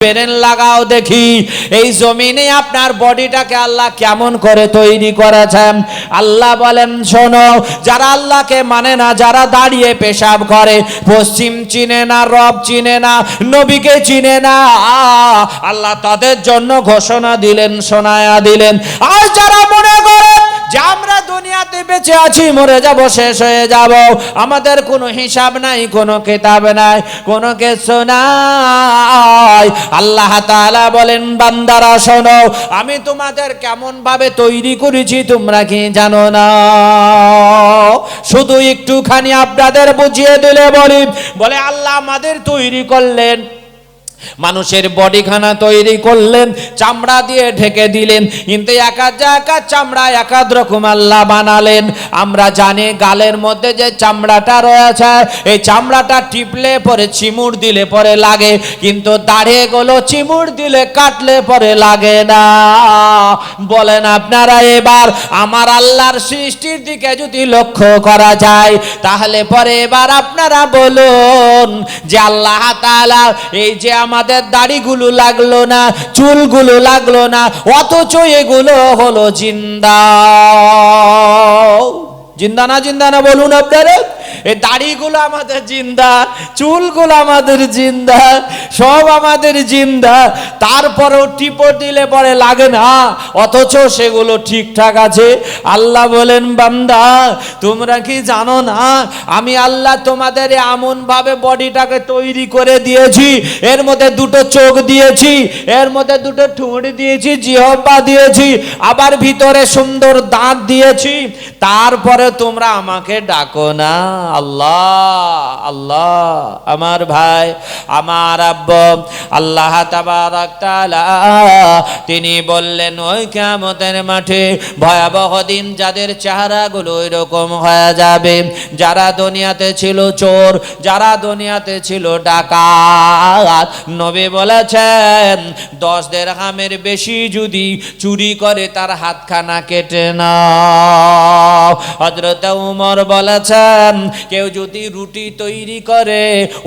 Brain লাগাও দেখি। এই জমিনে আপনার বডিটাকে আল্লাহ কেমন করে তৈরি করেছেন? আল্লাহ বলেন, শোনো, যারা আল্লাহকে মানে না, যারা দাঁড়িয়ে পেশাব করে, পশ্চিম চিনে না, রব চিনে না, নবীকে চিনে না আল্লাহ তাদের জন্য ঘোষণা দিলেন, শোনায়া দিলেন। আর যারা মনে যে আমরা দুনিয়াতে বেঁচে আছি, মরে যাব, শেষ হয়ে যাব। আমাদের কোনো হিসাব নাই, কোনো কিতাব নাই, কোনো কিছু নাই। আল্লাহ তাআলা বলেন, বান্দারা, শোনো, আমি তোমাদের কেমন ভাবে তৈরি করেছি, তোমরা কি জানো না? শুধু একটুখানি আপনাদের বুঝিয়ে দিলে বলি, বলে, আল্লাহ আমাদের তৈরি করলেন। মানুষের বডিখানা তৈরি করলেন, চামড়া দিয়ে ঢেকে দিলেন, কিন্তু একাদ একাদ চামড়া একাদ রকম আল্লাহ বানালেন। আমরা জানি গালের মধ্যে যে চামড়াটা রয়েছে, এই চামড়াটা টিপলে পরে চিমুর দিলে পরে লাগে, কিন্তু দাঁড়িয়ে গেলো চিমুর দিলে কাটলে পরে লাগে না। বলেন আপনারা এবার, আমার আল্লাহর সৃষ্টির দিকে যদি লক্ষ্য করা যায়, তাহলে পরে এবার আপনারা বলুন যে আল্লাহ তাআলা এই যে আমাদের দাড়িগুলো লাগল না, চুলগুলো লাগল না, অথচ এগুলো হলো জিন্দা। জিন্দা না জিন্দা না বলুন আপনারা। এই দাড়িগুলো আমাদের জিন্দা, চুলগুলো আমাদের জিন্দা, সব আমাদের জিন্দা। তারপরেও টিপো দিলে পরে লাগে না, অথচ সেগুলো ঠিকঠাক আছে। আল্লাহ বলেন, বান্দা, তোমরা কি জানো না, আমি আল্লাহ তোমাদের এমন ভাবে বডিটাকে তৈরি করে দিয়েছি, এর মধ্যে দুটো চোখ দিয়েছি, এর মধ্যে দুটো ঠুঁট দিয়েছি, জিহ্বা দিয়েছি, আবার ভিতরে সুন্দর দাঁত দিয়েছি, তারপরে তোমরা আমাকে ডাকো না। আল্লাহ আল্লাহ, আমার ভাই, আমার আব্ব, আল্লাহ তিনি বললেন, ওই কিয়ামতের মাঠে ভয়াবহ দিন যাদের চেহারাগুলো এরকম হয়ে যাবে। যারা দুনিয়াতে ছিল চোর, যারা দুনিয়াতে ছিল ডাকাত, নবী বলেছেন, দশ দেড়হামের বেশি যদি চুরি করে তার হাতখানা কেটে না হজরত উমর বলেছেন কেউ যদি রুটি তৈরি করে,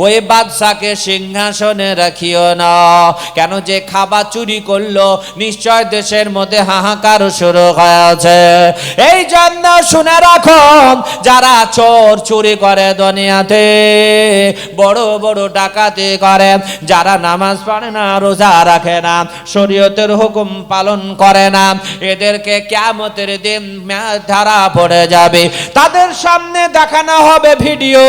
ওই বাদশাকে সিংহাসনে রাখিও না। কেন যে খাবার চুরি করল, নিশ্চয় দেশের মধ্যে হাহাকার শুরু হয়েছে। এই জন্য শুনে রাখো, যারা চোর চুরি করে দুনিয়াতে, বড় বড় ডাকাতি করে, যারা নামাজ পড়ে না, রোজা রাখে না, শরীয়তের হুকুম পালন করে না, এদেরকে কেমতের দিন ধারা পড়ে যাবে। তাদের সামনে দেখানো হবে ভিডিও।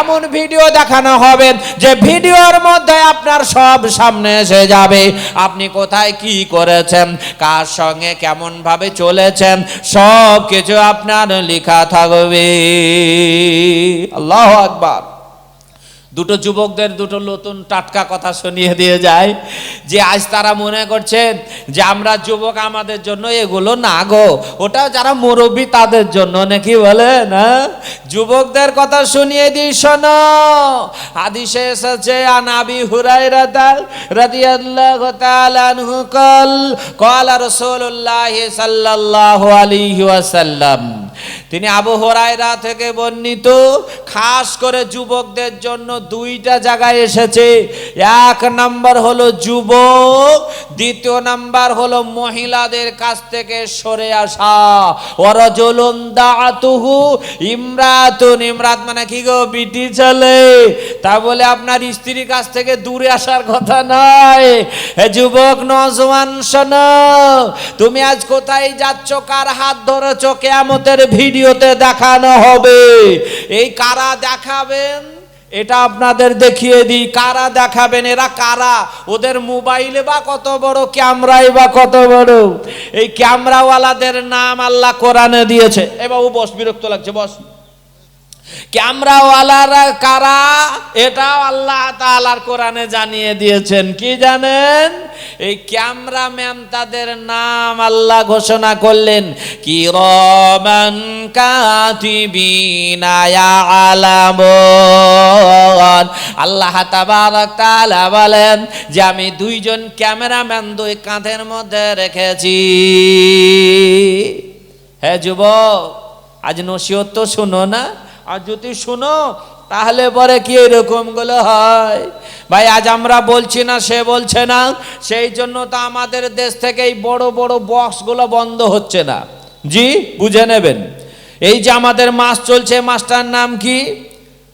এমন ভিডিও দেখানো হবে যে ভিডিওর মধ্যে আপনার সব সামনে এসে যাবে। আপনি কোথায় কি করেছেন? কার সঙ্গে কেমন ভাবে চলেছেন? সব কিছু আপনার লেখা থাকবে। আল্লাহ আকবার। দুটো যুবকদের দুটো নতুন টাটকা কথা শুনিয়ে দিয়ে যায় যে আজ তারা মনে করছেন যে আমরা যুবক আমাদের জন্য এগুলো না গো ওটা যারা মুরব্বী তাদের জন্য নাকি বলে, না? যুবকদের কথা শুনিয়ে দিই শোনো। হাদিসে এসেছে আনাবি হুরাইরা রাদিয়াল্লাহু তাআলা আনহু কল ক্বালা রাসূলুল্লাহ সাল্লাল্লাহু আলাইহি ওয়াসাল্লাম। তিনি আবু থেকে বর্ণিত, খাস করে যুবকদের জন্য দুইটা জায়গায় এসেছে। এক নাম্বার হলো যুবক, দ্বিতীয় নাম্বার হলো মহিলাদের কাছ থেকে সরে আসা। ওরজলুন দাতুহু ইমরাতুন, ইমরাত মানে কি গো, বিটি চলে তা বলে আপনার স্ত্রীর কাছ থেকে দূরে আসার কথা নয় হে যুবক নজওয়ান, শোনো, তুমি আজ কোথায় যাচ্ছ, কার হাত ধরেছ, কেয়ামতের ভিডিওতে দেখানো হবে। এই কারা দেখাবেন? এটা আপনাদের দেখিয়ে দিই। কারা দেখাবেন? এরা কারা? ওদের মোবাইলে বা কত বড় ক্যামেরাই বা কত বড়? এই ক্যামেরাওয়ালাদের নাম আল্লাহ কোরআনে দিয়েছে। এ বাবু, বস, বিরক্ত লাগছে, বস। ক্যামেরাওয়ালারা কারা? এটাও আল্লাহ তাআলার কোরআনে জানিয়ে দিয়েছেন। কি জানেন? এই ক্যামেরাম্যান তাদের নাম আল্লাহ ঘোষণা করলেন। কি রমান আল্লাহ তাআলা বলেন যে, আমি দুইজন ক্যামেরাম্যান দুই কাঁধের মধ্যে রেখেছি। হ্যাঁ যুবক, আজ নসিহত তো শুনো না? আর যদি শুনো, তাহলে পরে কি এরকমগুলো হয়? ভাই, আজ আমরা বলছি না, সে বলছে না। সেই জন্য তো আমাদের দেশ থেকে এই বড় বড় বক্সগুলো বন্ধ হচ্ছে না। জি, বুঝে নেবেন। এই যে আমাদের মাস চলছে, মাসটার নাম কি?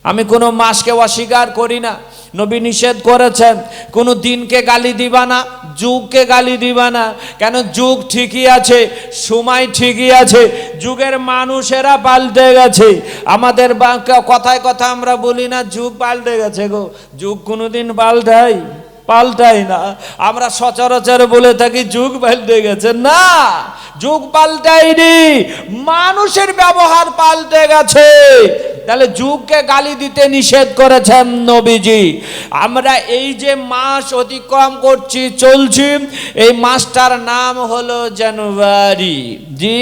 আমি কোনো মাসকে অস্বীকার করি না। নবী নিষেধ করেছেন, কোনো দিনকে গালি দিবা না, যুগকে গালি দিবা না। কেন যুগ ঠিকই আছে, সময় ঠিকই আছে, যুগের মানুষেরা পাল্টে গেছে। আমাদের কথায় কথা আমরা বলি না, যুগ পাল্টে গেছে গো। যুগ কোনোদিন পাল্টাই পাল্টাই না। আমরা সচরাচর বলে থাকি, যুগ পাল্টে গেছে। না, যুগ পাল্টাইনি মানুষের ব্যবহার পাল্টে গেছে। তাহলে যুগকে গালি দিতে নিষেধ করেছেন নবীজি। আমরা এই যে মাস অতিক্রম করছি, চলছি, এই মাসটার নাম হলো জানুয়ারি। জি,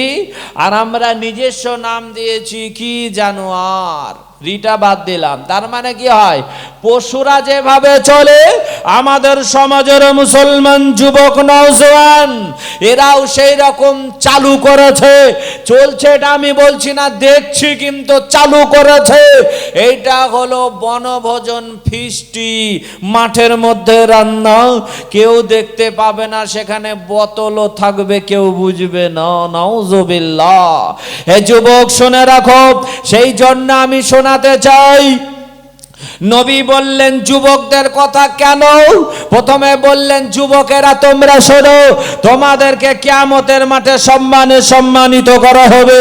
আর আমরা নিজস্ব নাম দিয়েছি কি? জানুয়ার। রিটা বাদ দিলাম। তার মানে কি হয়? পশুরা যেভাবে চলে, আমাদের সমাজের মুসলমান যুবক নওজোয়ান, এরাও সেই রকম চালু করেছে। চলছে এটা আমি বলছি না, দেখছি কিন্তু চালু করেছে। এইটা হলো বনভোজন ফিস্টি মাঠের মধ্যে রান্না। কেউ দেখতে পাবে না, সেখানে বোতলও থাকবে, কেউ বুঝবে না। নাউজুবিল্লাহ। হে যুবক, শুনে রাখো, সেই জন্য আমি শোনাতে চাই। নবী বললেন, যুবকদের কথা কেন? প্রথমে বললেন, যুবকেরা, তোমরা শোনো, তোমাদেরকে কিয়ামতের মাঠে সম্মানে সম্মানিত করা হবে।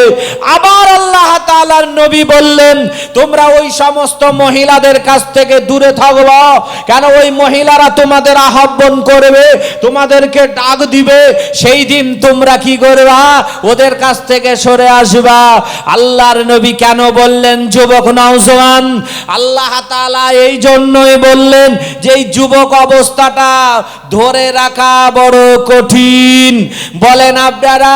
আবার আল্লাহ তাআলার নবী বললেন, তোমরা ওই সমস্ত মহিলাদের কাছ থেকে দূরে থাকবা। কেন ওই মহিলারা তোমাদের আহ্বান করবে, তোমাদেরকে ডাক দিবে? সেই দিন তোমরা কি করবা? ওদের কাছ থেকে সরে আসবা। আল্লাহর নবী কেন বললেন, যুবক নওজোয়ান আল্লাহ তাআলা এই জন্যই বললেন যে যুবক অবস্থাটা ধরে রাখা বড় কঠিন। বলেন আপনারা,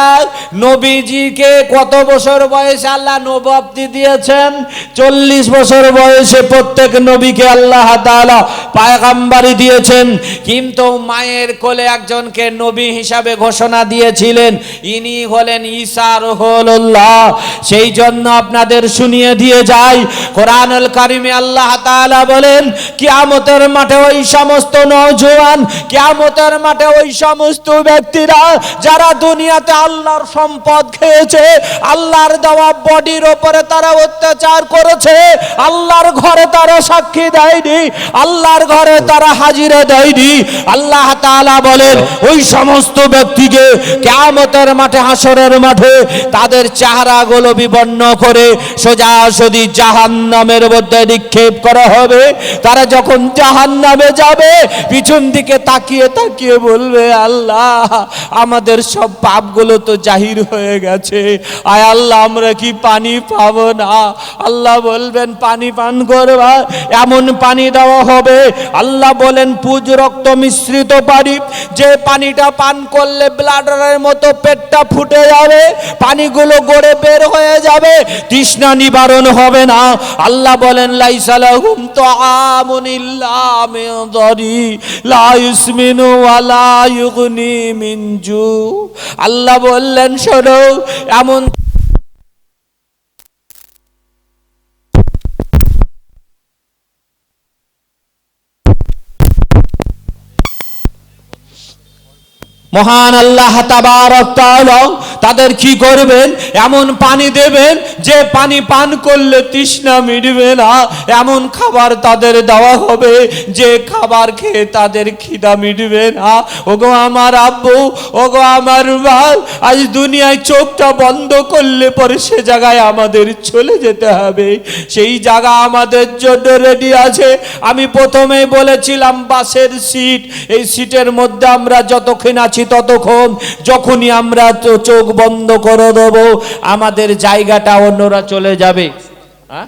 নবীজিকে কত বছর বয়সে আল্লাহ নবাব্দি দিয়েছেন? চল্লিশ বছর বয়সে প্রত্যেক নবীকে আল্লাহ তাআলা পায়গাম্বারি দিয়েছেন। কিন্তু মায়ের কোলে একজনকে নবী হিসাবে ঘোষণা দিয়েছিলেন, ইনি হলেন ঈসা রহুল্লাহ সেই জন্য আপনাদের শুনিয়ে দিয়ে যাই, কোরআনুল কারিমে আল্লাহ তাআলা বলেন, কিয়ামতের মাঠে ওই সমস্ত নওজোয়ান, কিয়ামতের মাঠে ওই সমস্ত ব্যক্তিরা যারা দুনিয়াতে আল্লাহর সম্পদ খেয়েছে, আল্লাহর দেওয়া বডির ওপরে তারা অত্যাচার করেছে, আল্লাহর ঘরে তারা সাক্ষী দেয়নি, আল্লাহর ঘরে তারা হাজিরা দেয়নি। আল্লাহ তাআলা বলেন, ওই সমস্ত ব্যক্তিকে কিয়ামতের মাঠে হাসরের মাঠে তাদের চেহারাগুলো বিবর্ণ করে সোজাসুজি জাহান্নামের মধ্যে নিক্ষেপ করা হবে, তারা যখন জাহান্নামে যাবে, পিছন দিকে তাকিয়ে তাকিয়ে বলবে, আল্লাহ, আমাদের সব পাপগুলো তো জাহির হয়ে গেছে। আয় আল্লাহ, আমরা কি পানি পাবো না? আল্লাহ বলবেন, পানি পান করবা, এমন পানি দেওয়া হবে। আল্লাহ বলেন, পুজ রক্ত মিশ্রিত পানি, যে পানিটা পান করলে ব্লাডারের মতো পেটটা ফুটে যাবে, পানিগুলো গড়ে বের হয়ে যাবে, তৃষ্ণা নিবারণ হবে না। আল্লাহ বলেন লাইসালাহুম তো আমনিল্লাহি লা ইসমিনু ওয়ালা ইউগনি মিন জু আল্লাহ বললেন শোনো এমন মহান আল্লাহ তাদের কি করবেন? এমন পানি দেবেন যে পানি পান করলে তৃষ্ণা মিটবে না। এমন খাবার তাদের দেওয়া হবে যে খাবার খেয়ে তাদের খিদা মিটবে না। ওগো আমার আব্বু, ওগো আমার ভাই আজ দুনিয়ায় চোখটা বন্ধ করলে পরে সে জায়গায় আমাদের চলে যেতে হবে। সেই জায়গা আমাদের জন্য রেডি আছে। আমি প্রথমেই বলেছিলাম বাসের সিট। এই সিটের মধ্যে আমরা যতক্ষণ আছি ততক্ষণ। যখনই আমরা চোখ বন্ধ করে দেব, আমাদের জায়গাটা অন্যরা চলে যাবে। হ্যাঁ?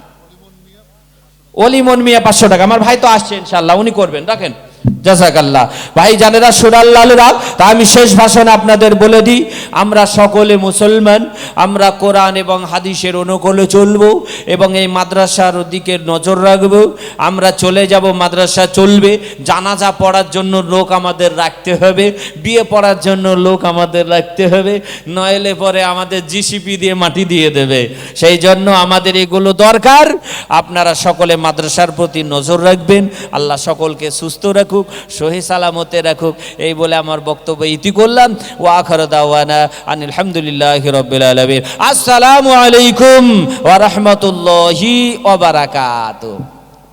অলিমন মিয়া পাঁচশো টাকা। আমার ভাই তো আসছে ইনশাল্লাহ, উনি করবেন। রাখেন। জাজাকাল্লাহ। ভাই জানেরা সুরাল্লালরা তা আমি শেষ ভাষণ আপনাদের বলে দিই। আমরা সকলে মুসলমান, আমরা কোরআন এবং হাদিসের অনুকূলে চলবো এবং এই মাদ্রাসার দিকে নজর রাখব। আমরা চলে যাব, মাদ্রাসা চলবে। জানাজা পড়ার জন্য লোক আমাদের রাখতে হবে। বিয়ে পড়ার জন্য লোক আমাদের রাখতে হবে। নইলে পরে আমাদের জিসিপি দিয়ে মাটি দিয়ে দেবে। সেই জন্য আমাদের এগুলো দরকার। আপনারা সকলে মাদ্রাসার প্রতি নজর রাখবেন। আল্লাহ সকলকে সুস্থ রাখুক, সহি সালামতে রাখুক। এই বলে আমার বক্তব্য ইতি করলাম। ও আখর দাওয়ানা আনিল হামদুলিল্লাহ রবিল আলমিন। আসসালামু আলাইকুম ওয়া ওবরাকাত